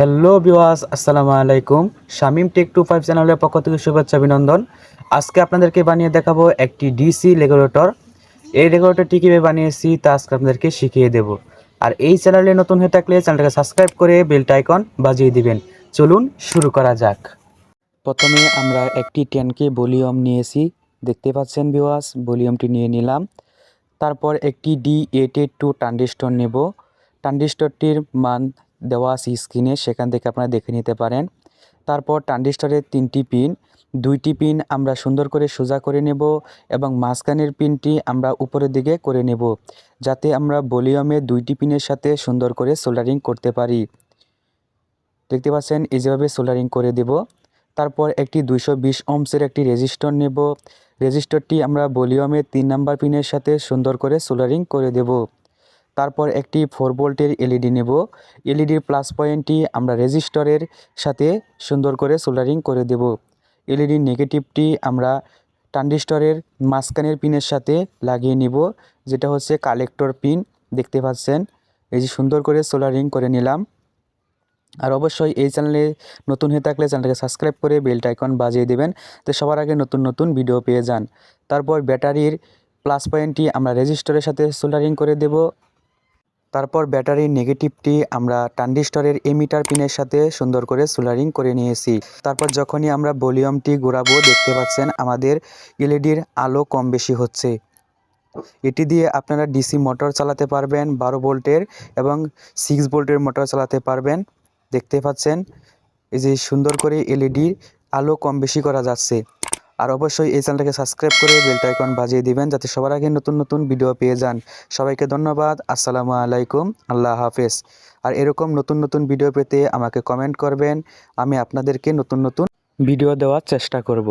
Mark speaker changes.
Speaker 1: Hello বিওয়াস আসসালামু আলাইকুম Shamim take to five চ্যানেলের পক্ষ থেকে শুভেচ্ছা, অভিনন্দন। আজকে আপনাদেরকে বানিয়ে দেখাবো একটি ডিসি রেগুলেটর এই রেগুলেটরটি কীভাবে বানিয়েছি তা আজকে আপনাদেরকে শিখিয়ে দেব। আর এই চ্যানেলে নতুন হয়ে থাকলে চ্যানেলটাকে সাবস্ক্রাইব করে বেলটা আইকন বাজিয়ে দিবেন। চলুন শুরু করা যাক। প্রথমে আমরা একটি টেনকে ভলিউম নিয়েছি। দেখতে পাচ্ছেন বিওয়াস ভলিউমটি নিয়ে নিলাম। তারপর একটি ডি এইট টু ট্রানজিস্টর নেব। ট্রানজিস্টরটির মান দেওয়া আছে স্ক্রিনে সেখান থেকে আপনারা দেখে নিতে পারেন। তারপর ট্রানজিস্টরের তিনটি পিন, দুইটি পিন আমরা সুন্দর করে সোজা করে নেব এবং মাঝখানের পিনটি আমরা উপরের দিকে করে নেব, যাতে আমরা ভলিউমে দুইটি পিনের সাথে সুন্দর করে সোল্ডারিং করতে পারি। দেখতে পাচ্ছেন, এই যেভাবে সোল্ডারিং করে দেব। তারপর একটি দুইশো বিশ ওমসের একটি রেজিস্টর নেব। রেজিস্টরটি আমরা ভলিউমে তিন নাম্বার পিনের সাথে সুন্দর করে সোল্ডারিং করে দেব। তারপর একটি ফোর ভোল্টের এলইডি নেব। এলইডির প্লাস পয়েন্টটি আমরা রেজিস্টরের সাথে সুন্দর করে সোল্ডারিং করে দেব। এলইডির নেগেটিভটি আমরা ট্রানজিস্টরের মাঝখানের পিনের সাথে লাগিয়ে নিব, যেটা হচ্ছে কালেক্টর পিন দেখতে পাচ্ছেন? এই যে সুন্দর করে সোল্ডারিং করে নিলাম। আর অবশ্যই এই চ্যানেলে নতুন হয়ে থাকলে চ্যানেলটাকে সাবস্ক্রাইব করে বেলটা আইকন বাজিয়ে দেবেন তো সবার আগে নতুন নতুন ভিডিও পেয়ে যান। তারপর ব্যাটারির প্লাস পয়েন্টটি আমরা রেজিস্টরের সাথে সোল্ডারিং করে দেব। তারপর ব্যাটারির নেগেটিভটি আমরা ট্রানজিস্টরের এমিটার পিনের সাথে সুন্দর করে সোলারিং করে নিয়েছি। তারপর যখনই আমরা ভলিউমটি ঘোরাবো, দেখতে পাচ্ছেন আমাদের এলইডির আলো কম বেশি হচ্ছে। এটি দিয়ে আপনারা ডিসি মোটর চালাতে পারবেন, বারো ভোল্টের এবং সিক্স ভোল্টের মোটর চালাতে পারবেন। দেখতে পাচ্ছেন, এই যে সুন্দর করে এলইডির আলো কম বেশি করা যাচ্ছে। আর অবশ্যই এই চ্যানেলটাকে সাবস্ক্রাইব করে বেলটা আইকন বাজিয়ে দিবেন যাতে সবার আগে নতুন নতুন ভিডিও পেয়ে যান। সবাইকে ধন্যবাদ। আসসালামু আলাইকুম। আল্লাহ হাফেজ। আর এরকম নতুন নতুন ভিডিও পেতে আমাকে কমেন্ট করবেন। আমি আপনাদেরকে নতুন নতুন ভিডিও দেওয়ার চেষ্টা করব।